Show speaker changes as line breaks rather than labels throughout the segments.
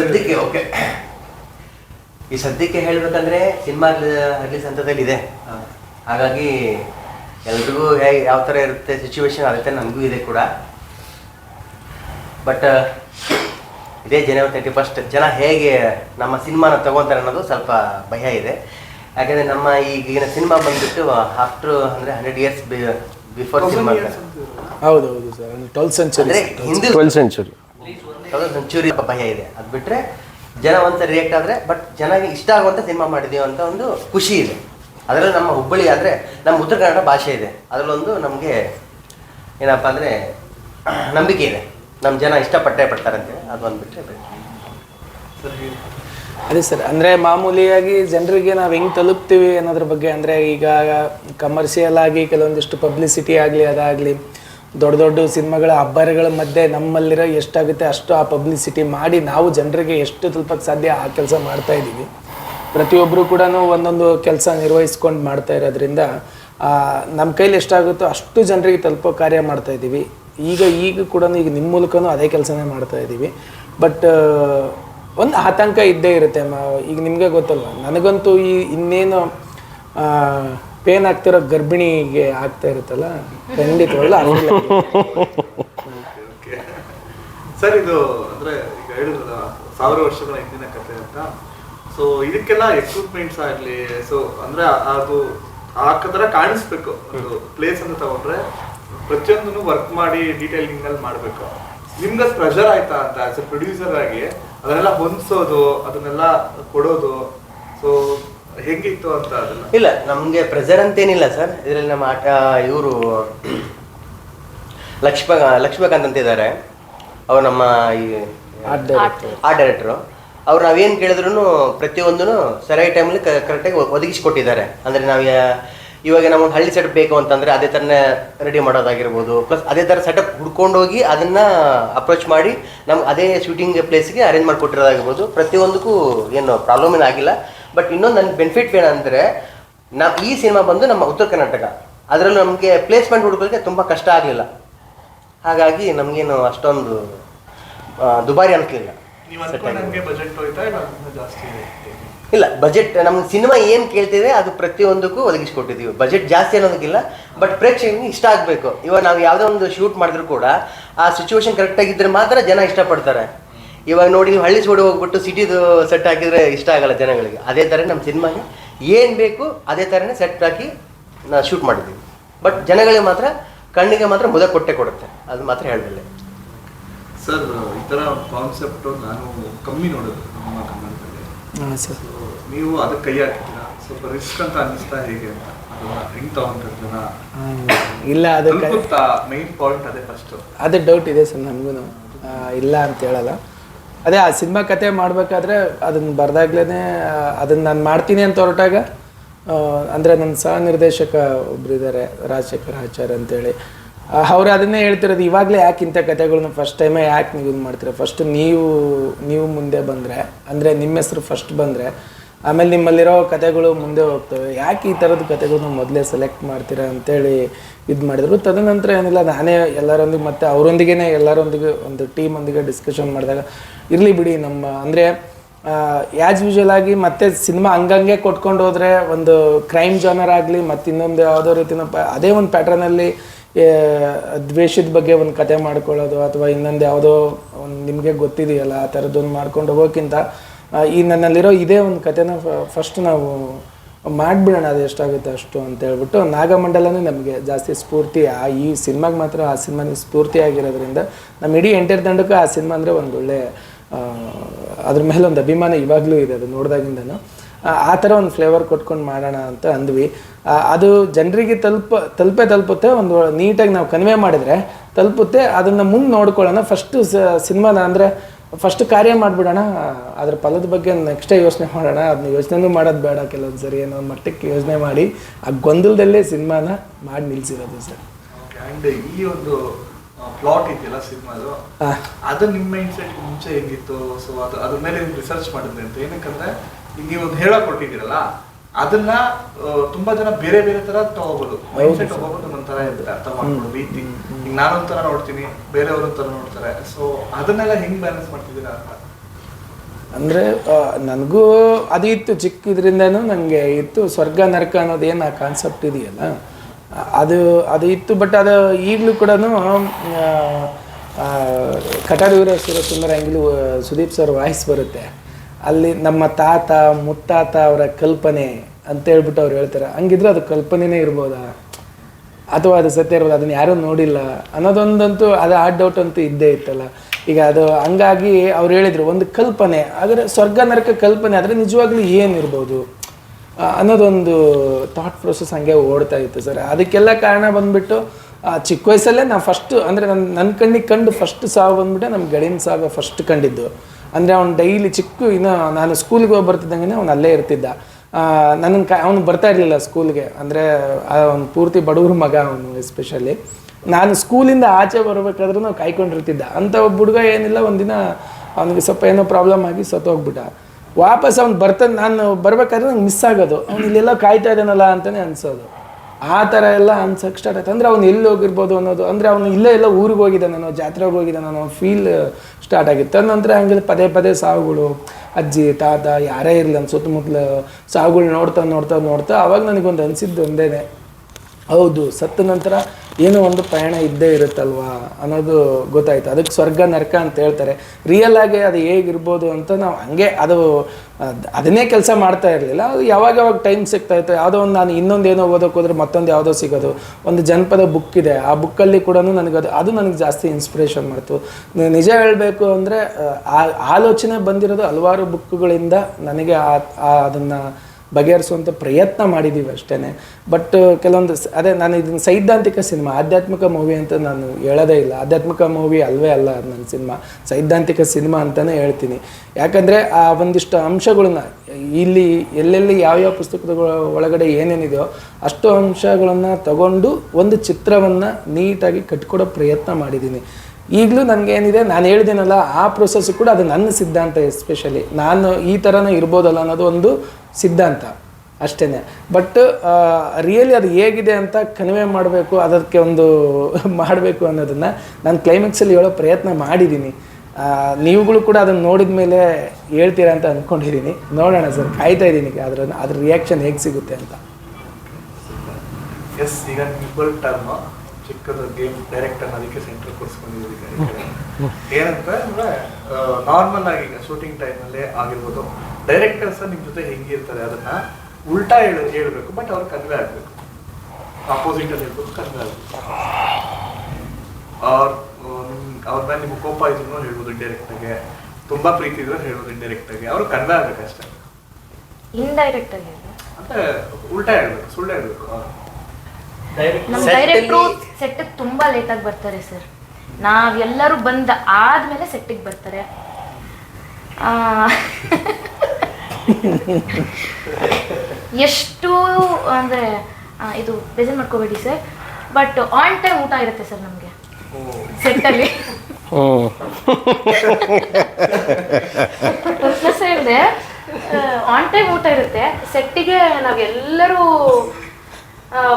ಸದ್ಯಕ್ಕೆ ಓಕೆ. ಈ ಸದ್ಯಕ್ಕೆ ಹೇಳ್ಬೇಕಂದ್ರೆ ಸಿನಿಮಾ ರಿಲೀಸ್ ಹಂತದಲ್ಲಿ ಇದೆ. ಹಾಗಾಗಿ ಎಲ್ರಿಗೂ ಹೇಗೆ ಯಾವ ಥರ ಇರುತ್ತೆ ಸಿಚುವೇಶನ್ ಅದಕ್ಕೆ ನಮಗೂ ನನಗೂ ಇದೆ ಕೂಡ. ಬಟ್ ಇದೇ ಜನವರಿ ತರ್ಟಿ ಫಸ್ಟ್ ಜನ ಹೇಗೆ ನಮ್ಮ ಸಿನಿಮಾನ ತಗೊತಾರೆ ಅನ್ನೋದು ಸ್ವಲ್ಪ ಭಯ ಇದೆ. ಯಾಕಂದರೆ ನಮ್ಮ ಈಗಿನ ಸಿನಿಮಾ ಬಂದ್ಬಿಟ್ಟು ಆಫ್ಟರ್ ಅಂದರೆ ಹಂಡ್ರೆಡ್ ಇಯರ್ಸ್ ಬಿಫೋರ್ ಸಿನಿಮಾ
ಹೌದು ಹೌದು sir twelve century
Hindu
twelve century
century ಭಯ ಇದೆ. ಅದು ಬಿಟ್ಟರೆ ಜನ ಒಂದ್ಸರಿ ರಿಯಾಕ್ಟ್ ಆದರೆ ಬಟ್ ಜನಗೆ ಇಷ್ಟ ಆಗುವಂಥ ಸಿನಿಮಾ ಮಾಡಿದೀವಿ ಅಂತ ಒಂದು ಖುಷಿ ಇದೆ. ಅದರಲ್ಲಿ ನಮ್ಮ ಹುಬ್ಬಳ್ಳಿ ಆದರೆ ನಮ್ಮ ಉತ್ತರ ಕನ್ನಡ ಭಾಷೆ ಇದೆ. ಅದರಲ್ಲೊಂದು ನಮಗೆ ಏನಪ್ಪ ಅಂದರೆ ನಂಬಿಕೆ ಇದೆ. ನಮ್ಮ ಜನ ಇಷ್ಟಪಟ್ಟೇ ಪಡ್ತಾರಂತೆ ಅದು ಸರ್
ಅದೇ ಸರ್, ಅಂದರೆ ಮಾಮೂಲಿಯಾಗಿ ಜನರಿಗೆ ನಾವು ಹೆಂಗೆ ತಲುಪ್ತೀವಿ ಅನ್ನೋದ್ರ ಬಗ್ಗೆ, ಅಂದರೆ ಈಗ ಕಮರ್ಷಿಯಲ್ ಆಗಿ ಕೆಲವೊಂದಿಷ್ಟು ಪಬ್ಲಿಸಿಟಿ ಆಗಲಿ, ಅದಾಗಲಿ ದೊಡ್ಡ ದೊಡ್ಡ ಸಿನಿಮಾಗಳ ಅಬ್ಬರಗಳ ಮಧ್ಯೆ ನಮ್ಮಲ್ಲಿರೋ ಎಷ್ಟಾಗುತ್ತೆ ಅಷ್ಟು ಆ ಪಬ್ಲಿಸಿಟಿ ಮಾಡಿ ನಾವು ಜನರಿಗೆ ಎಷ್ಟು ತಲುಪಕ್ಕೆ ಸಾಧ್ಯ ಆ ಕೆಲಸ ಮಾಡ್ತಾ ಇದ್ದೀವಿ. ಪ್ರತಿಯೊಬ್ಬರು ಕೂಡ ಒಂದೊಂದು ಕೆಲಸ ನಿರ್ವಹಿಸ್ಕೊಂಡು ಮಾಡ್ತಾ ಇರೋದ್ರಿಂದ ನಮ್ಮ ಕೈಲಿ ಎಷ್ಟಾಗುತ್ತೋ ಅಷ್ಟು ಜನರಿಗೆ ತಲುಪೋ ಕಾರ್ಯ ಮಾಡ್ತಾ ಇದ್ದೀವಿ. ಈಗ ಈಗ ಕೂಡ ಈಗ ನಿಮ್ಮ ಮೂಲಕನೂ ಅದೇ ಕೆಲಸನೇ ಮಾಡ್ತಾ ಇದ್ದೀವಿ. ಬಟ್ ಒಂದು ಆತಂಕ ಇದ್ದೇ ಇರುತ್ತೆ ಈಗ ನಿಮಗೆ ಗೊತ್ತಲ್ವ? ನನಗಂತೂ ಈ ಇನ್ನೇನು ಪೇನ್ ಆಗ್ತಿರೋ ಗರ್ಭಿಣಿಗೆ ಆಗ್ತಾ ಇರುತ್ತಲ್ಲ, ಖಂಡಿತವಾಗ್ಲೂ
ಸರ್, ಇದು ಅಂದ್ರೆ ಈಗ ಹೇಳಿದ್ರಲ್ಲ, ಸಾವಿರ ವರ್ಷಗಳ ಹಿಂದಿನ ಕಥೆ ಅಂತ. ಸೊ ಇದಕ್ಕೆಲ್ಲ ಎಕ್ವಿಪ್ಮೆಂಟ್ಸ್ ಆಗ್ಲಿ ಸೊ ಅಂದ್ರೆ ಅದು ಆ ತರ ಕಾಣಿಸ್ಬೇಕು. ಒಂದು ಪ್ಲೇಸ್ ಅಂತ ತಗೊಂಡ್ರೆ ಪ್ರತಿಯೊಂದನ್ನು ವರ್ಕ್ ಮಾಡಿ ಡೀಟೇಲಿಂಗ್ ಅಲ್ಲಿ ಮಾಡ್ಬೇಕು. ನಿಮ್ಗೆ ಪ್ರೆಷರ್ ಆಯ್ತಾ ಅಂತ ಆಸ್ ಎ ಪ್ರೊಡ್ಯೂಸರ್ ಆಗಿ, ಅದನ್ನೆಲ್ಲ ಹೊಂದಿಸೋದು, ಅದನ್ನೆಲ್ಲ ಕೊಡೋದು. ಸೊ ಹೆಂಗಿತ್ತು ಅಂತ ಅದೆಲ್ಲ
ಇಲ್ಲ ನಮಗೆ ಪ್ರೆಸರ್ ಅಂತೇನಿಲ್ಲ ಸರ್ ಇದರಲ್ಲಿ ನಮ್ಮ ಆಟ ಇವರು ಲಕ್ಷ್ಮ ಲಕ್ಷ್ಮೀಕಾಂತ್ ಅಂತ ಇದ್ದಾರೆ. ಅವ್ರು ನಮ್ಮ ಈ. ಆರ್ಟ್ ಡೈರೆಕ್ಟ್ರು ಅವ್ರು ನಾವೇನು ಕೇಳಿದ್ರು ಪ್ರತಿಯೊಂದೂ ಸರಿಯಾದ ಟೈಮಲ್ಲಿ ಕರೆಕ್ಟಾಗಿ ಒದಗಿಸಿಕೊಟ್ಟಿದ್ದಾರೆ. ಅಂದರೆ ನಾವು ಇವಾಗ ನಮಗೆ ಹಳ್ಳಿ ಸೆಟಪ್ ಬೇಕು ಅಂತಂದರೆ ಅದೇ ಥರನೇ ರೆಡಿ ಮಾಡೋದಾಗಿರ್ಬೋದು. ಪ್ಲಸ್ ಅದೇ ಥರ ಸೆಟಪ್ ಹುಡ್ಕೊಂಡೋಗಿ ಅದನ್ನು ಅಪ್ರೋಚ್ ಮಾಡಿ ನಮ್ಗೆ ಅದೇ ಶೂಟಿಂಗ್ ಪ್ಲೇಸ್ಗೆ ಅರೇಂಜ್ ಮಾಡಿಕೊಟ್ಟಿರೋದಾಗಿರ್ಬೋದು. ಪ್ರತಿಯೊಂದಕ್ಕೂ ಏನು ಪ್ರಾಬ್ಲಮ್ ಏನಾಗಿಲ್ಲ ಆಗಿಲ್ಲ. ಬಟ್ ಇನ್ನೊಂದು ನನ್ನ ಬೆನಿಫಿಟ್ ಏನಂದರೆ ನಾವು ಈ ಸಿನಿಮಾ ಬಂದು ನಮ್ಮ ಉತ್ತರ ಕರ್ನಾಟಕ. ಅದರಲ್ಲೂ ನಮಗೆ ಪ್ಲೇಸ್ಮೆಂಟ್ ಹುಡುಕೋದಕ್ಕೆ ತುಂಬ ಕಷ್ಟ ಆಗಲಿಲ್ಲ. ಹಾಗಾಗಿ ನಮಗೇನು ಅಷ್ಟೊಂದು ದುಬಾರಿ
ಅನ್ಕಲಿಲ್ಲ? ಇಲ್ಲ
ಬಜೆಟ್ ನಮ್ಮ ಸಿನಿಮಾ ಏನು ಕೇಳ್ತಿದೆ ಅದು ಪ್ರತಿಯೊಂದಕ್ಕೂ ಒದಗಿಸ್ಕೊಟ್ಟಿದ್ದೀವಿ ಬಜೆಟ್ ಜಾಸ್ತಿ ಅನ್ನೋದಕ್ಕಿಲ್ಲ ಬಟ್ ಪ್ರೇಕ್ಷಕರಿಗೆ ಇಷ್ಟ ಆಗಬೇಕು. ಇವಾಗ ನಾವು ಯಾವುದೋ ಒಂದು ಶೂಟ್ ಮಾಡಿದ್ರು ಕೂಡ ಆ ಸಿಚುವೇಶನ್ ಕರೆಕ್ಟಾಗಿದ್ದರೆ ಮಾತ್ರ ಜನ ಇಷ್ಟಪಡ್ತಾರೆ. ಇವಾಗ ನೋಡಿ ನೀವು ಹಳ್ಳಿ ಸೋಡಿ ಹೋಗ್ಬಿಟ್ಟು ಸಿಟಿದು ಸೆಟ್ ಹಾಕಿದರೆ ಇಷ್ಟ ಆಗಲ್ಲ ಜನಗಳಿಗೆ. ಅದೇ ಥರ ನಮ್ಮ ಸಿನಿಮಾಗೆ ಏನು ಬೇಕು ಅದೇ ಥರನೇ ಸೆಟ್ ಹಾಕಿ ನಾವು ಶೂಟ್ ಮಾಡಿದ್ದೀವಿ. ಬಟ್ ಜನಗಳಿಗೆ ಮಾತ್ರ ಕಣ್ಣಿಗೆ ಮಾತ್ರ ಮುದ ಕೊಟ್ಟೆ ಕೊಡುತ್ತೆ. ಅದು ಮಾತ್ರ ಹೇಳಬಲ್ಲೆ
ಸರ್ ಈ ಥರ ಕಾನ್ಸೆಪ್ಟು ನಾನು ಕಮ್ಮಿ ನೋಡೋದು ನಮ್ಮ ಕನ್ನಡದಲ್ಲಿ. ನೀವು ಅದಕ್ಕೆ ಕೈ ಹಾಕಿದ್ದೀರಾ? ಸ್ವಲ್ಪ ರಿಸ್ಕ್ ಅಂತ ಅನ್ನಿಸ್ತಾ ಹೇಗೆ ಅಂತ.
ಇಲ್ಲ ಅದಕ್ಕೆ
ಮೈನ್ ಪಾಯಿಂಟ್ ಅದೇ ಫಸ್ಟ್
ಅದೇ ಡೌಟ್ ಇದೆ ಸರ್ ನನಗೂ ಇಲ್ಲ ಅಂತ ಹೇಳಲ್ಲ. ಅದೇ ಆ ಸಿನಿಮಾ ಕತೆ ಮಾಡಬೇಕಾದ್ರೆ ಅದನ್ನು ಬರ್ದಾಗ್ಲೇ ಅದನ್ನು ನಾನು ಮಾಡ್ತೀನಿ ಅಂತ ಹೊರಟಾಗ ಅಂದರೆ ನನ್ನ ಸಹ ನಿರ್ದೇಶಕ ಒಬ್ರು ಇದ್ದಾರೆ ರಾಜಶೇಖರ್ ಆಚಾರ್ಯ ಅಂತೇಳಿ. ಅವ್ರು ಅದನ್ನೇ ಹೇಳ್ತಿರೋದು, ಇವಾಗಲೇ ಯಾಕೆ ಇಂಥ ಕತೆಗಳನ್ನ ಫಸ್ಟ್ ಟೈಮೇ ಯಾಕೆ ನೀವು ಇದು ಮಾಡ್ತೀರಾ? ಫಸ್ಟ್ ನೀವು ನೀವು ಮುಂದೆ ಬಂದರೆ, ಅಂದರೆ ನಿಮ್ಮ ಹೆಸರು ಫಸ್ಟ್ ಬಂದರೆ ಆಮೇಲೆ ನಿಮ್ಮಲ್ಲಿರೋ ಕತೆಗಳು ಮುಂದೆ ಹೋಗ್ತವೆ. ಯಾಕೆ ಈ ಥರದ ಕತೆಗಳನ್ನ ಮೊದಲೇ ಸೆಲೆಕ್ಟ್ ಮಾಡ್ತೀರಾ ಅಂತೇಳಿ ಇದು ಮಾಡಿದರು. ತದನಂತರ ಏನಿಲ್ಲ, ನಾನೇ ಎಲ್ಲರೊಂದಿಗೆ ಮತ್ತೆ ಅವರೊಂದಿಗೆ ಎಲ್ಲರೊಂದಿಗೆ ಒಂದು ಟೀಮೊಂದಿಗೆ ಡಿಸ್ಕಷನ್ ಮಾಡಿದಾಗ, ಇರಲಿ ಬಿಡಿ ನಮ್ಮ, ಅಂದರೆ ಆ್ಯಸ್ ಯೂಶುವಲ್ ಆಗಿ ಮತ್ತೆ ಸಿನಿಮಾ ಹಂಗಂಗೆ ಕೊಟ್ಕೊಂಡು ಹೋದರೆ ಒಂದು ಕ್ರೈಮ್ ಜಾನರ್ ಆಗಲಿ, ಮತ್ತು ಇನ್ನೊಂದು ಯಾವುದೋ ರೀತಿಯ ಅದೇ ಒಂದು ಪ್ಯಾಟ್ರನಲ್ಲಿ ದ್ವೇಷದ ಬಗ್ಗೆ ಒಂದು ಕತೆ ಮಾಡ್ಕೊಳ್ಳೋದು, ಅಥವಾ ಇನ್ನೊಂದು ಯಾವುದೋ ಒಂದು ನಿಮಗೆ ಗೊತ್ತಿದೆಯಲ್ಲ, ಆ ಥರದ್ದೊಂದು ಮಾಡ್ಕೊಂಡು ಹೋಗೋಕ್ಕಿಂತ ಈ ನನ್ನಲ್ಲಿರೋ ಇದೇ ಒಂದು ಕಥೆನ ಫಸ್ಟ್ ನಾವು ಮಾಡಿಬಿಡೋಣ, ಅದು ಎಷ್ಟಾಗುತ್ತೆ ಅಷ್ಟು ಅಂತ ಹೇಳ್ಬಿಟ್ಟು ನಾಗಮಂಡಲನೇ ನಮಗೆ ಜಾಸ್ತಿ ಸ್ಫೂರ್ತಿ, ಆ, ಈ ಸಿನಿಮಾಗೆ ಮಾತ್ರ ಆ ಸಿನಿಮಾನೇ ಸ್ಫೂರ್ತಿ ಆಗಿರೋದ್ರಿಂದ ನಮ್ಮ ಇಡೀ ಎಂಟರ್ ತಂಡಕ್ಕೆ ಆ ಸಿನಿಮಾ ಅಂದರೆ ಒಂದು ಒಳ್ಳೆ ಅದ್ರ ಮೇಲೆ ಒಂದು ಅಭಿಮಾನ ಇವಾಗಲೂ ಇದೆ, ಅದು ನೋಡಿದಾಗಿಂದನೂ. ಆ ಥರ ಒಂದು ಫ್ಲೇವರ್ ಕೊಟ್ಕೊಂಡು ಮಾಡೋಣ ಅಂತ ಅಂದ್ವಿ. ಅದು ಜನರಿಗೆ ತಲುಪ, ತಲುಪೇ ತಲುಪುತ್ತೆ, ಒಂದು ನೀಟಾಗಿ ನಾವು ಕನ್ವೆ ಮಾಡಿದರೆ ತಲುಪುತ್ತೆ. ಅದನ್ನು ಮುಂದೆ ನೋಡ್ಕೊಳ್ಳೋಣ. ಫಸ್ಟು ಸಿನಿಮಾನ ಅಂದರೆ ಫಸ್ಟ್ ಕಾರ್ಯ ಮಾಡಿಬಿಡೋಣ ಅದ್ರ ಫಲದ ಬಗ್ಗೆ ನೆಕ್ಸ್ಟೇ ಯೋಚನೆ ಮಾಡೋಣ. ಅದನ್ನ ಯೋಚನೆನೂ ಮಾಡೋದು ಬೇಡ ಕೆಲವೊಂದು ಸರಿ ಏನೋ ಒಂದು ಮಟ್ಟಕ್ಕೆ ಯೋಚನೆ ಮಾಡಿ. ಆ ಗೊಂದಲದಲ್ಲೇ ಸಿನಿಮಾನ ಮಾಡಿ ನಿಲ್ಸಿರೋದು ಸರ್.
ಆ್ಯಂಡ್ ಈ ಒಂದು ಪ್ಲಾಟ್ ಇದೆಯಲ್ಲ ಸಿನಿಮಾದು ಅದು ನಿಮ್ಮ ಮೈಂಡ್ ಸೆಟ್ ಮುಂಚೆ ಹೆಂಗಿತ್ತು? ಸೊ ಅದು ಅದ್ರ ಮೇಲೆ ರಿಸರ್ಚ್ ಮಾಡಿದ್ರಿ ಅಂತ. ಏನಕ್ಕಂದ್ರೆ ಈಗ ನೀವು ಒಂದು ಹೇಳಕ್ ಕೊಟ್ಟಿದ್ದೀರಲ್ಲ? ಅದನ್ನ ತುಂಬಾ ಜನ ಬೇರೆ ಬೇರೆ ತರ ತಗೋಬಹುದು ಮೈಂಡ್ ಸೆಟ್ ಒಬ್ಬೊಬ್ಬರು ಒಂಥರ ಅರ್ಥ ಮಾಡ್ಕೊಂಡು ರೀತಿ ಈಗ ನಾನೊಂಥರ ನೋಡ್ತೀನಿ ಬೇರೆಯವ್ರ ಒಂಥರ ನೋಡ್ತಾರೆ. ಸೊ ಅದನ್ನೆಲ್ಲ ಹೆಂಗ್ ಬ್ಯಾಲೆನ್ಸ್ ಮಾಡ್ತಿದ್ದೀರಾ ಅಂತ?
ಅಂದರೆ ನನಗೂ ಅದು ಇತ್ತು ಚಿಕ್ಕ ಇದರಿಂದನೂ ನನಗೆ ಇತ್ತು. ಸ್ವರ್ಗ ನರಕ ಅನ್ನೋದೇನು ಆ ಕಾನ್ಸೆಪ್ಟ್ ಇದೆಯಲ್ಲ? ಅದು ಅದು ಇತ್ತು ಬಟ್ ಅದು ಈಗಲೂ ಕೂಡ ಕಟಾರವೀರ ಸುಂದರ ಅಂಗಿಲು ಸುದೀಪ್ ಸರ್ ವಾಯ್ಸ್ ಬರುತ್ತೆ. ಅಲ್ಲಿ ನಮ್ಮ ತಾತ, ಮುತ್ತಾತ ಅವರ ಕಲ್ಪನೆ ಅಂತ ಹೇಳ್ಬಿಟ್ಟು ಅವ್ರು ಹೇಳ್ತಾರೆ. ಹಂಗಿದ್ರೆ ಅದು ಕಲ್ಪನೆನೇ ಇರ್ಬೋದಾ? ಅಥವಾ ಅದು ಸತ್ಯ ಇರ್ಬೋದು, ಅದನ್ನ ಯಾರೂ ನೋಡಿಲ್ಲ? ಅನ್ನೋದೊಂದಂತೂ ಅದು ಆ ಡೌಟ್ ಅಂತೂ ಇದ್ದೇ ಇತ್ತಲ್ಲ. ಈಗ ಅದು ಹಂಗಾಗಿ ಅವ್ರು ಹೇಳಿದ್ರು, ಒಂದು ಕಲ್ಪನೆ. ಆದರೆ ಸ್ವರ್ಗ, ನರಕ ಕಲ್ಪನೆ, ಆದರೆ ನಿಜವಾಗ್ಲೂ ಏನಿರ್ಬೋದು ಅನ್ನೋದೊಂದು ಥಾಟ್ ಪ್ರೊಸೆಸ್ ಹಂಗೆ ಓಡ್ತಾ ಇತ್ತು ಸರ್. ಅದಕ್ಕೆಲ್ಲ ಕಾರಣ ಬಂದ್ಬಿಟ್ಟು ಚಿಕ್ಕ ವಯಸ್ಸಲ್ಲೇ ನಾವು ಫಸ್ಟ್ ಅಂದರೆ ನನ್ನ ನನ್ನ ಕಣ್ಣಿಗೆ ಕಂಡು ಫಸ್ಟ್ ಸಾವು ಬಂದ್ಬಿಟ್ಟೆ ನಮ್ಮ ಗೆಳೆಯನ ಸಾವು ಫಸ್ಟ್ ಕಂಡಿದ್ದು. ಅಂದರೆ ಅವ್ನು ಡೈಲಿ ಚಿಕ್ಕ ಇನ್ನು ನಾನು ಸ್ಕೂಲ್ಗೆ ಹೋಗಿ ಬರ್ತಿದ್ದಂಗೆ ಅವ್ನು ಅಲ್ಲೇ ಇರ್ತಿದ್ದ. ನನ್ನ ಕ, ಅವನು ಬರ್ತಾ ಇರಲಿಲ್ಲ ಸ್ಕೂಲ್ಗೆ ಅಂದರೆ ಅವ್ನು ಪೂರ್ತಿ ಬಡವ್ರ ಮಗ ಅವನು ಎಸ್ಪೆಷಲಿ ನಾನು ಸ್ಕೂಲಿಂದ ಆಚೆ ಬರಬೇಕಾದ್ರೂ ನಾವು ಕಾಯ್ಕೊಂಡಿರ್ತಿದ್ದ. ಅಂಥ ಒಬ್ಬ ಹುಡುಗ ಏನಿಲ್ಲ, ಒಂದಿನ ಅವನಿಗೆ ಸ್ವಲ್ಪ ಏನೋ ಪ್ರಾಬ್ಲಮ್ ಆಗಿ ಸತ್ತೋಗ್ಬಿಟ್ಟ. ವಾಪಸ್ ಅವ್ನು ಬರ್ತಾನೆ, ನಾನು ಬರ್ಬೇಕಾದ್ರೆ ನಂಗೆ ಮಿಸ್ ಆಗೋದು. ಅವ್ನು ಇಲ್ಲೆಲ್ಲ ಕಾಯ್ತಾ ಇದ್ದಾನಲ್ಲ ಅಂತಲೇ ಅನ್ಸೋದು. ಆ ಥರ ಎಲ್ಲ ಅನ್ಸಕ್ಕೆ ಸ್ಟಾರ್ಟ್ ಆಯ್ತು. ಅಂದರೆ ಅವ್ನು ಎಲ್ಲಿ ಹೋಗಿರ್ಬೋದು ಅನ್ನೋದು, ಅಂದರೆ ಅವನು ಇಲ್ಲೇ ಎಲ್ಲ ಊರಿಗೆ ಹೋಗಿದ್ದಾನೋ ಜಾತ್ರೆಗೆ ಹೋಗಿದ್ದಾನೆ, ಅನ್ನೋ ಫೀಲ್ ಸ್ಟಾರ್ಟ್ ಆಗಿತ್ತು. ನಂತರ ಹಂಗೆ ಪದೇ ಪದೇ ಸಾವುಗಳು, ಅಜ್ಜಿ, ತಾತ ಯಾರೇ ಇರಲಿ ನನ್ನ ಸುತ್ತಮುತ್ತಲ ಸಾವುಗಳು ನೋಡ್ತಾ ನೋಡ್ತಾ ನೋಡ್ತಾ ಅವಾಗ ನನಗೊಂದು ಅನಿಸಿದ್ದು ಒಂದೇನೆ. ಹೌದು, ಸತ್ತ ನಂತರ ಏನೋ ಒಂದು ಪ್ರಯಾಣ ಇದ್ದೇ ಇರುತ್ತಲ್ವಾ ಅನ್ನೋದು ಗೊತ್ತಾಯ್ತು. ಅದಕ್ಕೆ ಸ್ವರ್ಗ, ನರಕ ಅಂತ ಹೇಳ್ತಾರೆ. ರಿಯಲ್ ಆಗಿ ಅದು ಹೇಗಿರ್ಬೋದು ಅಂತ ನಾವು ಹಂಗೆ ಅದು ಅದ್- ಅದನ್ನೇ ಕೆಲಸ ಮಾಡ್ತಾ ಇರಲಿಲ್ಲ. ಅದು ಯಾವಾಗ ಯಾವಾಗ ಟೈಮ್ ಸಿಗ್ತಾ ಇತ್ತು, ಯಾವುದೋ ಒಂದು ನಾನು ಇನ್ನೊಂದು ಏನೋ ಓದೋಕೆ ಹೋದ್ರೆ ಮತ್ತೊಂದು ಯಾವುದೋ ಸಿಗೋದು. ಒಂದು ಜನಪದ ಬುಕ್ ಇದೆ. ಆ ಬುಕ್ಕಲ್ಲಿ ಕೂಡ ನನಗೆ ಅದು ನನಗೆ ಜಾಸ್ತಿ ಇನ್ಸ್ಪಿರೇಷನ್ ಮಾಡ್ತು. ನಿಜ ಹೇಳಬೇಕು ಅಂದರೆ ಆಲೋಚನೆ ಬಂದಿರೋದು ಹಲವಾರು ಬುಕ್ಗಳಿಂದ ನನಗೆ ಆ, ಆ- ಅದನ್ನು ಬಗೆಹರಿಸುವಂಥ ಪ್ರಯತ್ನ ಮಾಡಿದ್ದೀವಿ ಅಷ್ಟೇ ಬಟ್ ಕೆಲವೊಂದು ಅದೇ ನಾನು ಇದನ್ನು ಸೈದ್ಧಾಂತಿಕ ಸಿನಿಮಾ, ಆಧ್ಯಾತ್ಮಿಕ ಮೂವಿ ಅಂತ ನಾನು ಹೇಳೋದೇ ಇಲ್ಲ. ಆಧ್ಯಾತ್ಮಿಕ ಮೂವಿ ಅಲ್ವೇ ಅಲ್ಲ ನನ್ನ ಸಿನಿಮಾ. ಸೈದ್ಧಾಂತಿಕ ಸಿನಿಮಾ ಅಂತಲೇ ಹೇಳ್ತೀನಿ. ಯಾಕಂದರೆ ಆ ಒಂದಿಷ್ಟು ಅಂಶಗಳನ್ನ ಇಲ್ಲಿ ಎಲ್ಲೆಲ್ಲಿ ಯಾವ್ಯಾವ ಪುಸ್ತಕದ ಒಳಗಡೆ ಏನೇನಿದೆಯೋ ಅಷ್ಟು ಅಂಶಗಳನ್ನು ತಗೊಂಡು ಒಂದು ಚಿತ್ರವನ್ನು ನೀಟಾಗಿ ಕಟ್ಕೊಡೋ ಪ್ರಯತ್ನ ಮಾಡಿದ್ದೀನಿ ಈಗಲೂ ನನಗೇನಿದೆ, ನಾನು ಹೇಳಿದೆನಲ್ಲ, ಆ ಪ್ರೊಸೆಸ್ ಕೂಡ ಅದು ನನ್ನ ಸಿದ್ಧಾಂತ ಎಸ್ಪೆಷಲಿ ನಾನು ಈ ಥರನೂ ಇರ್ಬೋದಲ್ಲ ಅನ್ನೋದು ಒಂದು ಸಿದ್ಧಾಂತ ಅಷ್ಟೇ ಬಟ್ ರಿಯಲಿ ಅದು ಹೇಗಿದೆ ಅಂತ ಕನ್ವೆ ಮಾಡಬೇಕು, ಅದಕ್ಕೆ ಒಂದು ಮಾಡಬೇಕು ಅನ್ನೋದನ್ನು ನಾನು ಕ್ಲೈಮ್ಯಾಕ್ಸಲ್ಲಿ ಹೇಳೋ ಪ್ರಯತ್ನ ಮಾಡಿದ್ದೀನಿ ನೀವುಗಳು ಕೂಡ ಅದನ್ನು ನೋಡಿದ ಮೇಲೆ ಹೇಳ್ತೀರಾ ಅಂತ ಅಂದ್ಕೊಂಡಿದ್ದೀನಿ ನೋಡೋಣ ಸರ್, ಕಾಯ್ತಾ ಇದ್ದೀನಿ ಅದರ ಅದ್ರ ರಿಯಾಕ್ಷನ್ ಹೇಗೆ ಸಿಗುತ್ತೆ ಅಂತ.
ಎಸ್ ಈಗ ಟರ್ಮ್ ಚಿಕ್ಕದ ಗೇಮ್ ಡೈರೆಕ್ಟರ್ ಅದಕ್ಕೆ ಸೆಂಟರ್ ಕೊಡಿಸ್ಕೊಂಡಿದ್ದೀವಿ ಏನಂತ ಅಂದ್ರೆ ನಾರ್ಮಲ್ ಆಗಿ ಈಗ ಶೂಟಿಂಗ್ ಟೈಮಲ್ಲೇ ಆಗಿರ್ಬೋದು. ಡೈರೆಕ್ಟರ್ಸ್ ನಿಮ್ ಜೊತೆ ಹೆಂಗಿರ್ತಾರೆ ಅದನ್ನ ಉಲ್ಟಾ ಹೇಳ ಹೇಳ್ಬೇಕು ಬಟ್ ಅವ್ರು ಕನ್ವೆ ಆಗ್ಬೇಕು. ಅಪೋಸಿಟ್ ಅಲ್ಲಿ ಇರ್ಬೋದು ಕನ್ವೆ ಆಗ್ಬೇಕು. ಅವ್ರ ಅವ್ರ ಮೇಲೆ ನಿಮ್ಗೆ ಕೋಪ ಇದ್ರು ಹೇಳ್ಬೋದು ಇಂಡೈರೆಕ್ಟ್ ಆಗಿ. ತುಂಬಾ ಪ್ರೀತಿ ಇದ್ರೆ ಹೇಳ್ಬೋದು ಇಂಡೈರೆಕ್ಟ್ ಆಗಿ. ಅವ್ರು ಕನ್ವೆ ಆಗ್ಬೇಕಷ್ಟೇ.
ಇಂಡೈರೆಕ್ಟ್ ಆಗಿ
ಅಂದ್ರೆ ಉಲ್ಟಾ ಹೇಳ್ಬೇಕು ಸುಳ್ಳು ಹೇಳ್ಬೇಕು
ನಮ್ಮ ಡೈರೆಕ್ಟ್ರು ಸೆಟ್ಟಿಗೆ ತುಂಬಾ ಲೇಟಾಗಿ ಆಗಿ ಬರ್ತಾರೆ ಸರ್ ನಾವೆಲ್ಲರೂ ಬಂದ ಆದ್ಮೇಲೆ ಸೆಟ್ಟಿಗೆ ಬರ್ತಾರೆ. ಆ, ಎಷ್ಟು ಅಂದ್ರೆ ಇದು ಬೇಜಾರು ಮಾಡ್ಕೋಬೇಡಿ ಸರ್ ಬಟ್ ಆನ್ ಟೈಮ್ ಊಟ ಇರುತ್ತೆ ಸರ್ ನಮಗೆ ಸೆಟ್ಟಲ್ಲಿ ಆನ್ ಟೈಮ್ ಊಟ ಇರುತ್ತೆ. ಸೆಟ್ಟಿಗೆ ನಾವೆಲ್ಲರೂ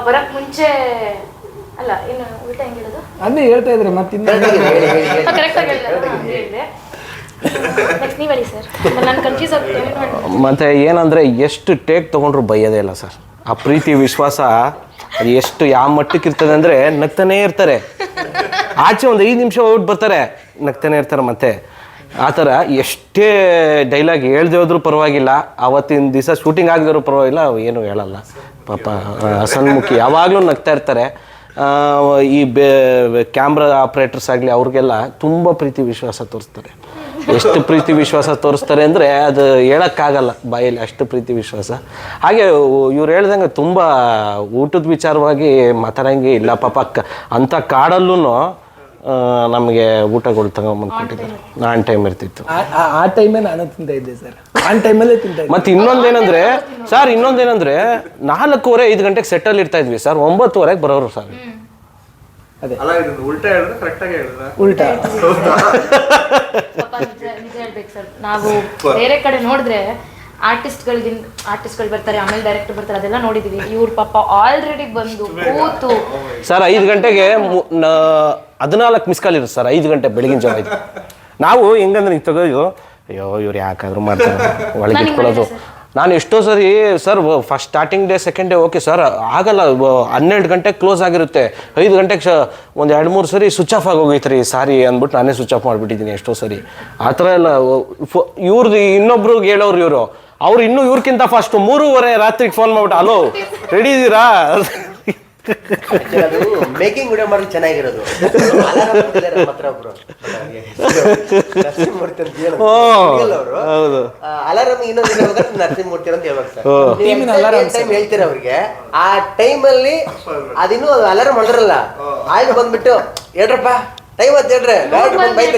ಬರಕ್ ಮುಂಚೆ ಅಲ್ಲ ಇನ್ನು ಊಟ ಹೆಂಗಿರೋದು
ಅದನ್ನೇ ಹೇಳ್ತಾ ಇದ್ರೆ
ಮತ್ತೆ ಹೇಳಿದೆ ನೆಕ್ಸ್ಟ್ ನೀವು ಹೇಳಿ ಸರ್ ನಾನು ಕನ್ಫ್ಯೂಸ್ ಆಗ್ತೀನಿ
ಮತ್ತೆ ಏನಂದ್ರೆ ಎಷ್ಟು ಟೇಕ್ ತಗೊಂಡ್ರು ಬೈಯೋದೇ ಇಲ್ಲ ಸರ್ ಆ ಪ್ರೀತಿ ವಿಶ್ವಾಸ ಅದು ಎಷ್ಟು ಯಾವ ಮಟ್ಟಕ್ಕೆ ಇರ್ತದೆ ಅಂದ್ರೆ ನಗ್ತಾನೇ ಇರ್ತಾರೆ. ಆಚೆ ಒಂದು ಐದು ನಿಮಿಷ ಹೋಗ್ಬಿಟ್ಟು ಬರ್ತಾರೆ ನಗ್ತಾನೆ ಇರ್ತಾರೆ ಮತ್ತೆ. ಆ ಥರ ಎಷ್ಟೇ ಡೈಲಾಗ್ ಹೇಳ್ದೆ ಹೋದ್ರೂ ಪರವಾಗಿಲ್ಲ ಅವತ್ತಿನ ದಿವಸ ಶೂಟಿಂಗ್ ಆಗದಿರೋ ಪರವಾಗಿಲ್ಲ ಏನು ಹೇಳಲ್ಲ. ಪಾಪ ಹಸನ್ಮುಖಿ ಯಾವಾಗಲೂ ನಗ್ತಾ ಇರ್ತಾರೆ. ಈ ಬೇ ಕ್ಯಾಮ್ರಾ ಆಪ್ರೇಟರ್ಸ್ ಆಗಲಿ ಅವ್ರಿಗೆಲ್ಲ ತುಂಬ ಪ್ರೀತಿ ವಿಶ್ವಾಸ ತೋರಿಸ್ತಾರೆ. ಎಷ್ಟು ಪ್ರೀತಿ ವಿಶ್ವಾಸ ತೋರಿಸ್ತಾರೆ ಅಂದರೆ ಅದು ಹೇಳೋಕ್ಕಾಗಲ್ಲ ಬಾಯಲ್ಲಿ ಅಷ್ಟು ಪ್ರೀತಿ ವಿಶ್ವಾಸ. ಹಾಗೆ ಇವ್ರು ಹೇಳ್ದಂಗೆ ತುಂಬ ಊಟದ ವಿಚಾರವಾಗಿ ಮಾತಾಡಂಗೆ ಇಲ್ಲ ಪಾಪ ಕ ಅಂಥ ಕಾಡಲ್ಲೂ ನಮಗೆ ಊಟಗಳು ತಗೊಂಬಂದು ಕೊಟ್ಟಿದ್ದಾರೆ ಆನ್ ಟೈಮ್ ಇರ್ತಿತ್ತು.
ಆ ಟೈಮೇ ನಾನು ತಿಂತ ಇದ್ದೆ ಸರ್. ಆನ್ ಟೈಮಲ್ಲೇ ತಿಂತಾ
ಮತ್ತೆ ಇನ್ನೊಂದೇನಂದ್ರೆ ಸರ್ ಇನ್ನೊಂದೇನಂದ್ರೆ ನಾಲ್ಕೂವರೆ ಐದು ಗಂಟೆಗೆ ಸೆಟ್ಟಲ್ಲಿ ಇರ್ತಾ ಇದ್ವಿ ಸರ್. ಒಂಬತ್ತುವರೆಗೆ ಬರೋರು ಸರ್.
ಅಲ್ಲ ಇದನ್ನ ಉಲ್ಟಾ ಹೇಳಿದ್ರೆ ಕರೆಕ್ಟ್ ಆಗಿ ಹೇಳಿದ್ರೆ?
ಉಲ್ಟಾ.
ಪಾಪ ನಿಜ ನಿಜ ಹೇಳ್ಬೇಕು ಸರ್. ನಾವು ಬೇರೆ ಕಡೆ ನೋಡಿದ್ರೆ ಆರ್ಟಿಸ್ಟ್ಗಳಿಗಿಂತ ಆರ್ಟಿಸ್ಟ್ಗಳು ಬರ್ತಾರೆ ಆಮೇಲೆ ಡೈರೆಕ್ಟರ್ ಬರ್ತಾರೆ ಅದೆಲ್ಲ ನೋಡಿದೀವಿ. ಇವ್ರ ಪಾಪ ಆಲ್ರೆಡಿ ಬಂದು ಕೂತು.
ಸರ್ ಐದು ಗಂಟೆಗೆ ಮು- ನ- ಹದಿನಾಲ್ಕು ಮಿಸ್ ಕಾಲ್ ಇರುತ್ತೆ ಸರ್ ಐದು ಗಂಟೆ ಬೆಳಗಿನ ಜಾವ ಐದು ನಾವು ಹೆಂಗಂದ್ರೆ ಈಗ ತೆಗೆದು ಅಯ್ಯೋ ಇವ್ರು ಯಾಕಾದ್ರೂ ಮಾಡ್ತಾರೆ. ಒಳಗೆ ಇಟ್ಕೊಳ್ಳೋದು. ನಾನು ಎಷ್ಟೋ ಸರಿ sir first starting day second day okay sir ಆಗಲ್ಲ. ಹನ್ನೆರಡು ಗಂಟೆಗೆ ಕ್ಲೋಸ್ ಆಗಿರುತ್ತೆ. ಐದು ಗಂಟೆಗೆ ಶ ಒಂದು ಎರಡು ಮೂರು ಸರಿ ಸ್ವಿಚ್ ಆಫ್ ಆಗೋಗೈತ್ರಿ ರೀ ಸಾರಿ ಅಂದ್ಬಿಟ್ಟು ನಾನೇ ಸ್ವಿಚ್ ಆಫ್ ಮಾಡಿಬಿಟ್ಟಿದ್ದೀನಿ ಎಷ್ಟೋ ಸರಿ. ಆ ಥರ ಎಲ್ಲ ಇವ್ರದ್ದು ಇನ್ನೊಬ್ರಿಗೆ ಹೇಳೋರು ಇವರು. ಅವ್ರು ಇನ್ನೂ ಇವ್ರಕ್ಕಿಂತ ಫಸ್ಟು ಮೂರುವರೆ ರಾತ್ರಿಗೆ ಫೋನ್ ಮಾಡ್ಬಿಟ್ಟು ಹಲೋ ರೆಡಿ ಇದ್ದೀರಾ?
ಅದು ಮೇಕಿಂಗ್ ವಿಡಿಯೋ ಮಾಡಲು ಚೆನ್ನಾಗಿರೋದು. ಹತ್ರ ಒಬ್ರು. ನರಸಿಂಹಮೂರ್ತಿ ಅಂತ ಹೇಳೋದು.
ಹೌದು.
ಆ, ಅಲಾರಾಮ್ ಇನ್ನೊಂದು ಇರ್ಬೇಕಾದ್ರೆ ನರಸಿಂಹಮೂರ್ತಿ ಅಂತ ಹೇಳ್ಬೇಕು ಸರ್. ಟೈಮ್ ಹೇಳ್ತೀರ ಅವ್ರಿಗೆ ಆ ಟೈಮಲ್ಲಿ ಅದಿನ್ನೂ ಅಲಾರಾಮ್ ಹೊಡೆದ್ರಲ್ಲ ಆಯ್ತು ಬಂದ್ಬಿಟ್ಟು ಹೇಳ್ರಪ್ಪ ಟೈಮ್ ಅಂತ ಹೇಳ್ರಿ.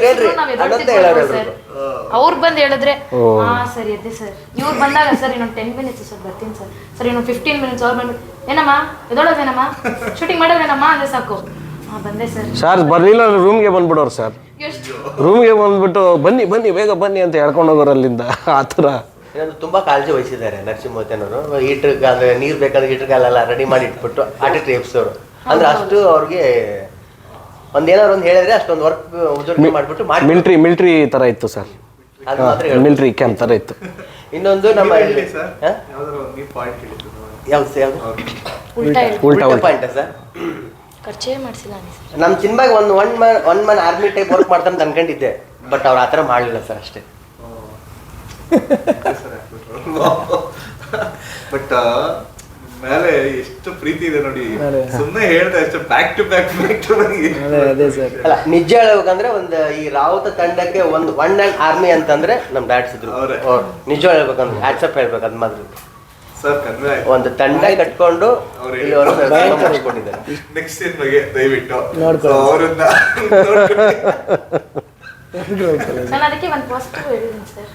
ಹೇಳ್ರಿ. ಅನ್ನಂತ ಹೇಳೋರು.
ಅವ್ರು ಬಂದು ಹೇಳಿದ್ರೆ ಹಾ ಸರಿ ಅದೇ ಸರ್. ಇವ್ರು ಬಂದಾಗ ಸರ್ ಇನ್ನೊಂದು ಟೆನ್ ಮಿನಿಟ್ಸ್ ಸರ್ ಬರ್ತೀನಿ ಸರ್. ಸರ್ ಇನ್ನೊಂದು ಫಿಫ್ಟೀನ್ ಮಿನಿಟ್ಸ್ ಅವ್ರು ಬಂದು ಏನಮ್ಮ? ಎದೊಳೋದೇನಮ್ಮ? ಶೂಟಿಂಗ್ ಮಾಡೋದೇನಮ್ಮ ಅಂದ್ರೆ ಸಾಕು. ಹಾ ಬಂದೆ ಸರ್.
ಸರ್ ಬರಲಿಲ್ಲ ರೂಮ್ಗೆ ಬಂದ್ಬಿಡೋರು ಸರ್
ಎಷ್ಟು?
ರೂಮ್ಗೆ ಬಂದ್ಬಿಟ್ಟು ಬನ್ನಿ ಬನ್ನಿ ಬೇಗ ಬನ್ನಿ ಅಂತ ಹೇಳ್ಕೊಂಡು ಹೋಗೋರು ಅಲ್ಲಿಂದ ಆ ಥರ.
ತುಂಬಾ ಕಾಳಜಿ ವಹಿಸಿದ್ದಾರೆ ನರಸಿಂಹಮೂರ್ತಿಯವರು. ಹೀಟರ್ ಅಂದ್ರೆ ನೀರ್ ಬೇಕಾದ್ರೆ ಹೀಟರ್ ಕಾಲೆಲ್ಲ ರೆಡಿ ಮಾಡಿ ಇಟ್ಬಿಟ್ಟು ಆಟಿಟ್ರಿ ಅವರು ಅಂದ್ರೆ ಅಷ್ಟು ಅವ್ರಿಗೆ ಒಂದೇನಾದ್ರು ಒಂದು ಹೇಳಿದ್ರೆ ಅಷ್ಟೊಂದು ವರ್ಕ್ ಉದ್ಯೋಗ ಮಾಡ್ಬಿಟ್ಟು ಮಾಡಿ
ಮಿಲ್ಟ್ರಿ ಮಿಲ್ಟ್ರಿ ಥರ ಇತ್ತು ಸರ್.
ಅದು ಮಾತ್ರ.
ಮಿಲ್ಟ್ರಿ ಕ್ಯಾಂಪ್ ತರ ಇತ್ತು.
ಇನ್ನೊಂದು ನಮ್ಮ ಹಾ?
ಒಂದು ಪಾಯಿಂಟ್ ಹೇಳಿದ್ದು
ಯಾವ್ದು ಯಾವ್ದು?
ಉಲ್ಟಾ ಹೇಳಿ
ಉಲ್ಟಾ ಉಲ್ಟಾ
ಪಾಯಿಂಟ್ ಸರ್?
ಖರ್ಚೇ ಮಾಡಿಸಿಲ್ಲ ನೀ ಸರ್
ನಮ್ಮ ಸಿನಿಮಾಗೆ ಒಂದು one man one man army type work ಮಾಡ್ತಾನೆ ಅಂತ ಅನ್ಕೊಂಡಿದ್ದೆ. ಬಟ್ ಅವ್ರು ಆ ಥರ ಮಾಡಲಿಲ್ಲ ಸರ್ ಅಷ್ಟೇ.
ಬಟ್ ಮೇಲೆ ಎಷ್ಟು ಪ್ರೀತಿ ಇದೆ ನೋಡಿ. ಸುಮ್ಮನೆ ಹೇಳ್ದೆ ಅಷ್ಟೇ back to back back to
ಅದೇ ಸರ್.
ಅಲ್ಲ ನಿಜ ಹೇಳ್ಬೇಕಂದ್ರೆ ಒಂದು ಈ ರಾವತ ತಂಡಕ್ಕೆ ಒಂದು ಒನ್ ಅಂಡ್ ಆರ್ಮಿ ಅಂತಂದ್ರೆ ನಮ್ ಡ್ಯಾಟ್ಸ್ ಇದ್ರು ನಿಜ ಹೇಳ್ಬೇಕಂದ್ರೆ ಹ್ಯಾಟ್ಸಪ್ ಹೇಳ್ಬೇಕು ಅದ್ ಮಾತ್ರ. ಒಂದು ತಂಡ ಕಟ್ಕೊಂಡು
ನೆಕ್ಸ್ಟ್ ಸೀನ್ ಬಗ್ಗೆ ದಯವಿಟ್ಟು.
ನೋಡ್ಕೊಳ್ಳಿ.
ನಾನು ಅದಕ್ಕೆ ಒಂದು ಪಾಸಿಟಿವ್ ಹೇಳಿದ್ದೀನಿ ಸರ್.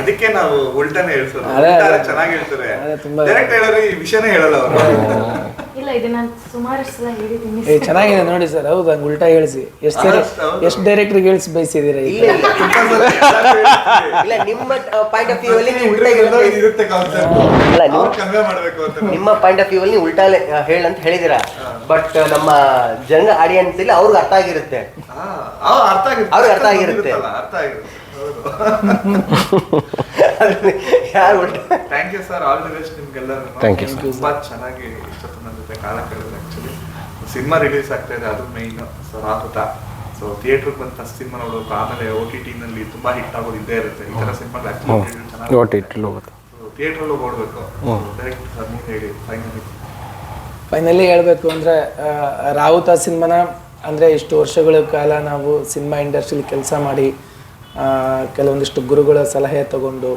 ಅದಕ್ಕೆ ನಾವು ಉಲ್ಟಾನೇ ಹೇಳ್ಸೋದು.
ಅದೇ,
ಉಲ್ಟಾ
ಅದೇ.
ಚೆನ್ನಾಗಿ ಹೇಳ್ತಾರೆ.
ಅದೇ ತುಂಬಾ-
ಡೈರೆಕ್ಟ್ ಹೇಳಿದ್ರೆ ಈ ವಿಷಯನೇ ಹೇಳಲ್ಲ ಅವರು.
ಇಲ್ಲ ಇದು ನಾನು ಸುಮಾರು ಸಲ ಹೇಳಿದ್ದೀನಿ
ಏ ಚೆನ್ನಾಗಿದೆ ನೋಡಿ ಸರ್ ಹೌದು ಹಂಗೆ ಉಲ್ಟಾ ಹೇಳಿಸಿ. ಎಷ್ಟು ಸರಿ
ಹೌದು.
ಎಷ್ಟು ಡೈರೆಕ್ಟ್ರಿಗೆ ಹೇಳಿಸಿ ಬಯಸಿದ್ದೀರಾ ಈಗ?
ಇಲ್ಲ ಇಲ್ಲ ಇಲ್ಲ ನಿಮ್ಮ ಪಾಯಿಂಟ್ ಆಫ್ ವ್ಯೂ ಅಲ್ಲಿ ನೀವು ಉಲ್ಟಾ ಹೇಳ್ಬೇಕು.
ಇರುತ್ತೆ ಕಾನ್ಸೆಪ್ಟ್
ಅಲ್ಲ, ನೀವು-
ಅವ್ರು ಕನ್ವೆ ಮಾಡ್ಬೇಕು ಅಂತ
ನಿಮ್ಮ ಪಾಯಿಂಟ್ ಆಫ್ ವ್ಯೂ ಅಲ್ಲಿ ನೀವು ಉಲ್ಟಾ ಹೇಳಂತ ಹೇಳಿದಿರಾ? ಬಟ್ ನಮ್ಮ ಜನ ಆಡಿಯನ್ಸ್ ಇಲ್ಲಿ ಅವ್ರಿಗೆ ಅರ್ಥ ಆಗಿರುತ್ತೆ.
ಹಾ, ಅವ್ರು ಅರ್ಥ ಆಗಿರುತ್ತೆ.
ಅವ್ರಿಗೆ ಅರ್ಥ ಆಗಿರುತ್ತೆ.
ಅರ್ಥ ಆಗಿರುತ್ತೆ. ಹೌದು.
ಯಾರು
thank you sir all the best
you,
ತುಂಬಾ ಚೆನ್ನಾಗಿ ಜೊತೆ ಕಾಲ ಆಕ್ಚುಲಿ ಸಿನಿಮಾ ರಿಲೀಸ್ ಆಗ್ತಾ ಇದೆ ಅದು ಮೈನ್ ಸೊ ರಾಹುತ. ಸೊ ಥಿಯೇಟರ್ಗೆ ಬಂದ ಫಸ್ಟ್ ಸಿನಿಮಾ ನೋಡೋದು ಆಮೇಲೆ ಓ ಟಿ ಟಿನಲ್ಲಿ ತುಂಬಾ ಹಿಟ್ ಆಗೋದು ಇದ್ದೇ ಇರುತ್ತೆ. ಈ ಥರ ಸಿನಿಮಾ
ಥಿಯೇಟರ್ ಹೋಗ್ಬೇಕು
ಥಿಯೇಟ್ರಲ್ಲೂ ಓಡಬೇಕು ಡೈರೆಕ್ಟ್ ಸರ್ ನೀವು ಹೇಳಿ. ಫೈನಲಿ
ಫೈನಲಿ ಹೇಳಬೇಕು ಅಂದರೆ ರಾವುತ ಸಿನಿಮಾನ ಅಂದರೆ ಇಷ್ಟು ವರ್ಷಗಳ ಕಾಲ ನಾವು ಸಿನಿಮಾ ಇಂಡಸ್ಟ್ರಿಲಿ ಕೆಲಸ ಮಾಡಿ ಕೆಲವೊಂದಿಷ್ಟು ಗುರುಗಳ ಸಲಹೆ ತಗೊಂಡು,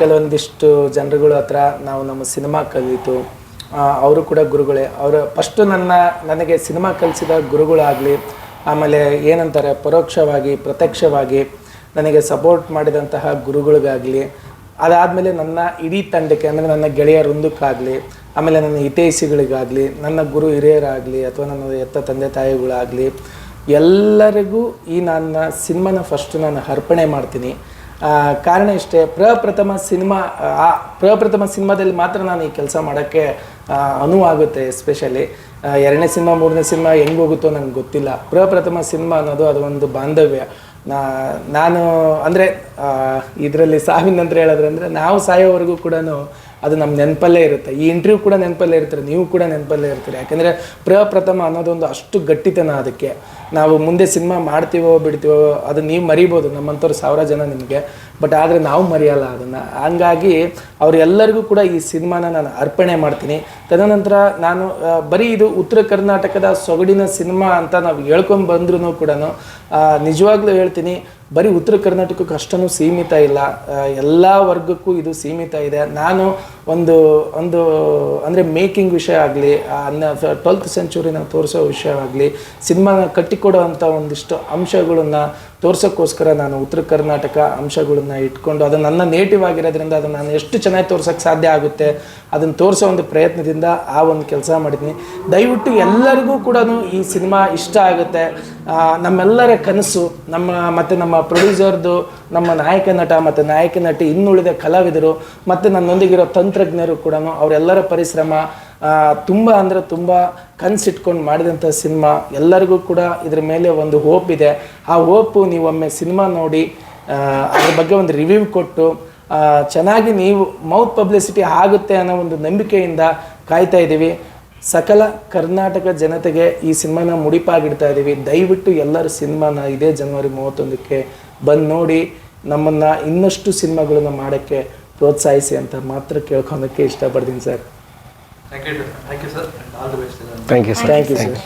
ಕೆಲವೊಂದಿಷ್ಟು ಜನರುಗಳ ಹತ್ರ ನಾವು ನಮ್ಮ ಸಿನಿಮಾ ಕಲಿತು ಅವರು ಕೂಡ ಗುರುಗಳೇ. ಅವರು ಫಸ್ಟು ನನ್ನ, ನನಗೆ ಸಿನಿಮಾ ಕಲಿಸಿದ ಗುರುಗಳಾಗಲಿ, ಆಮೇಲೆ ಏನಂತಾರೆ, ಪರೋಕ್ಷವಾಗಿ, ಪ್ರತ್ಯಕ್ಷವಾಗಿ ನನಗೆ ಸಪೋರ್ಟ್ ಮಾಡಿದಂತಹ ಗುರುಗಳಿಗಾಗಲಿ ಅದಾದಮೇಲೆ ನನ್ನ ಇಡೀ ತಂಡಕ್ಕೆ, ಅಂದರೆ ನನ್ನ ಗೆಳೆಯ ವೃಂದಕ್ಕಾಗಲಿ, ಆಮೇಲೆ ನನ್ನ ಹಿತೈಷಿಗಳಿಗಾಗಲಿ, ನನ್ನ ಗುರು ಹಿರಿಯರಾಗಲಿ, ಅಥವಾ ನನ್ನ ಎತ್ತ ತಂದೆ ತಾಯಿಗಳಾಗಲಿ, ಎಲ್ಲರಿಗೂ ಈ ನನ್ನ ಸಿನಿಮಾನ ಫಸ್ಟ್ ನಾನು ಅರ್ಪಣೆ ಮಾಡ್ತೀನಿ. ಕಾರಣ ಇಷ್ಟೇ, ಪ್ರಪ್ರಥಮ ಸಿನಿಮಾ, ಆ, ಪ್ರಪ್ರಥಮ ಸಿನಿಮಾದಲ್ಲಿ ಮಾತ್ರ ನಾನು ಈ ಕೆಲಸ ಮಾಡೋಕ್ಕೆ ಅನುವಾಗುತ್ತೆ ಎಸ್ಪೆಷಲಿ ಎರಡನೇ ಸಿನಿಮಾ, ಮೂರನೇ ಸಿನಿಮಾ ಹೆಂಗೆ ಹೋಗುತ್ತೋ ನನಗೆ ಗೊತ್ತಿಲ್ಲ. ಪ್ರಪ್ರಥಮ ಸಿನಿಮಾ ಅನ್ನೋದು ಅದು ಒಂದು ಬಾಂಧವ್ಯ. ನಾ, ನಾನು, ಅಂದರೆ ಇದರಲ್ಲಿ ಸಾವಿನ ನಂತರ ಹೇಳಿದ್ರೆ ಅಂದರೆ ನಾವು ಸಾಯೋವರೆಗೂ ಕೂಡ ಅದು ನಮ್ಮ ನೆನಪಲ್ಲೇ ಇರುತ್ತೆ. ಈ ಇಂಟರ್ವ್ಯೂ ಕೂಡ ನೆನಪಲ್ಲೇ ಇರ್ತಾರೆ, ನೀವು ಕೂಡ ನೆನಪಲ್ಲೇ ಇರ್ತೀರಿ. ಯಾಕೆಂದರೆ ಪ್ರಪ್ರಥಮ ಅನ್ನೋದೊಂದು ಅಷ್ಟು ಗಟ್ಟಿತನ ಅದಕ್ಕೆ. ನಾವು ಮುಂದೆ ಸಿನಿಮಾ ಮಾಡ್ತೀವೋ ಬಿಡ್ತೀವೋ ಅದು ನೀವು ಮರಿಬೋದು, ನಮ್ಮಂಥವ್ರು ಸಾವಿರ ಜನ ನಿಮಗೆ. ಬಟ್ ಆದರೆ ನಾವು ಮರೆಯಲ್ಲ ಅದನ್ನು. ಹಂಗಾಗಿ ಅವರೆಲ್ಲರಿಗೂ ಕೂಡ ಈ ಸಿನಿಮಾನ ನಾನು ಅರ್ಪಣೆ ಮಾಡ್ತೀನಿ. ತದನಂತರ ನಾನು ಬರೀ ಇದು ಉತ್ತರ ಕರ್ನಾಟಕದ ಸೊಗಡಿನ ಸಿನಿಮಾ ಅಂತ ನಾವು ಹೇಳ್ಕೊಂಡು ಬಂದ್ರೂ ಕೂಡ ನಿಜವಾಗ್ಲೂ ಹೇಳ್ತೀನಿ, ಬರೀ ಉತ್ತರ ಕರ್ನಾಟಕಕ್ಕೆ ಅಷ್ಟೂ ಸೀಮಿತ ಇಲ್ಲ. ಎಲ್ಲ ವರ್ಗಕ್ಕೂ ಇದು ಸೀಮಿತ ಇದೆ. ನಾನು ಒಂದು ಒಂದು, ಅಂದರೆ ಮೇಕಿಂಗ್ ವಿಷಯ ಆಗಲಿ ಟ್ವೆಲ್ತ್ ಸೆಂಚುರಿನ ತೋರಿಸೋ ವಿಷಯವಾಗಲಿ ಸಿನಿಮಾನ ಕಟ್ಟಿಕೊಡುವಂಥ ಒಂದಿಷ್ಟು ಅಂಶಗಳನ್ನು ತೋರ್ಸೋಕ್ಕೋಸ್ಕರ ನಾನು ಉತ್ತರ ಕರ್ನಾಟಕ ಅಂಶಗಳನ್ನ ಇಟ್ಕೊಂಡು ಅದು ನನ್ನ ನೇಟಿವ್ ಆಗಿರೋದ್ರಿಂದ ಅದನ್ನು ನಾನು ಎಷ್ಟು ಚೆನ್ನಾಗಿ ತೋರ್ಸೋಕ್ಕೆ ಸಾಧ್ಯ ಆಗುತ್ತೆ ಅದನ್ನು ತೋರಿಸೋ ಒಂದು ಪ್ರಯತ್ನದಿಂದ ಆ ಒಂದು ಕೆಲಸ ಮಾಡಿದ್ದೀನಿ ದಯವಿಟ್ಟು ಎಲ್ಲರಿಗೂ ಕೂಡ ಈ ಸಿನಿಮಾ ಇಷ್ಟ ಆಗುತ್ತೆ. ನಮ್ಮೆಲ್ಲರ ಕನಸು, ನಮ್ಮ ಮತ್ತು ನಮ್ಮ ಪ್ರೊಡ್ಯೂಸರ್ದು, ನಮ್ಮ ನಾಯಕ ನಟ ಮತ್ತು ನಾಯಕ ನಟಿ ಇನ್ನುಳಿದ ಕಲಾವಿದರು ಮತ್ತು ನನ್ನೊಂದಿಗಿರೋ ತಂತ್ರಜ್ಞರು ಕೂಡ ಅವರೆಲ್ಲರ ಪರಿಶ್ರಮ ತುಂಬ ಅಂದರೆ ತುಂಬ ಕನಸಿಟ್ಕೊಂಡು ಮಾಡಿದಂಥ ಸಿನಿಮಾ. ಎಲ್ಲರಿಗೂ ಕೂಡ ಇದ್ರ ಮೇಲೆ ಒಂದು ಹೋಪ್ ಇದೆ. ಆ ಹೋಪು ನೀವೊಮ್ಮೆ ಸಿನಿಮಾ ನೋಡಿ ಅದ್ರ ಬಗ್ಗೆ ಒಂದು ರಿವ್ಯೂ ಕೊಟ್ಟು ಚೆನ್ನಾಗಿ ನೀವು ಮೌತ್ ಪಬ್ಲಿಸಿಟಿ ಆಗುತ್ತೆ ಅನ್ನೋ ಒಂದು ನಂಬಿಕೆಯಿಂದ ಕಾಯ್ತಾ ಇದ್ದೀವಿ. ಸಕಲ ಕರ್ನಾಟಕ ಜನತೆಗೆ ಈ ಸಿನಿಮಾನ ಮುಡಿಪಾಗಿಡ್ತಾ ಇದ್ದೀವಿ ದಯವಿಟ್ಟು ಎಲ್ಲರೂ ಸಿನಿಮಾನ ಇದೇ ಜನವರಿ ಮೂವತ್ತೊಂದಕ್ಕೆ ಬಂದು ನೋಡಿ ನಮ್ಮನ್ನು ಇನ್ನಷ್ಟು ಸಿನಿಮಾಗಳನ್ನ ಮಾಡೋಕ್ಕೆ ಪ್ರೋತ್ಸಾಹಿಸಿ ಅಂತ ಮಾತ್ರ ಕೇಳ್ಕೊಳೋಕ್ಕೆ ಇಷ್ಟಪಡ್ತೀನಿ sir.
Thank you thank you sir all the best
thank you sir
thank you sir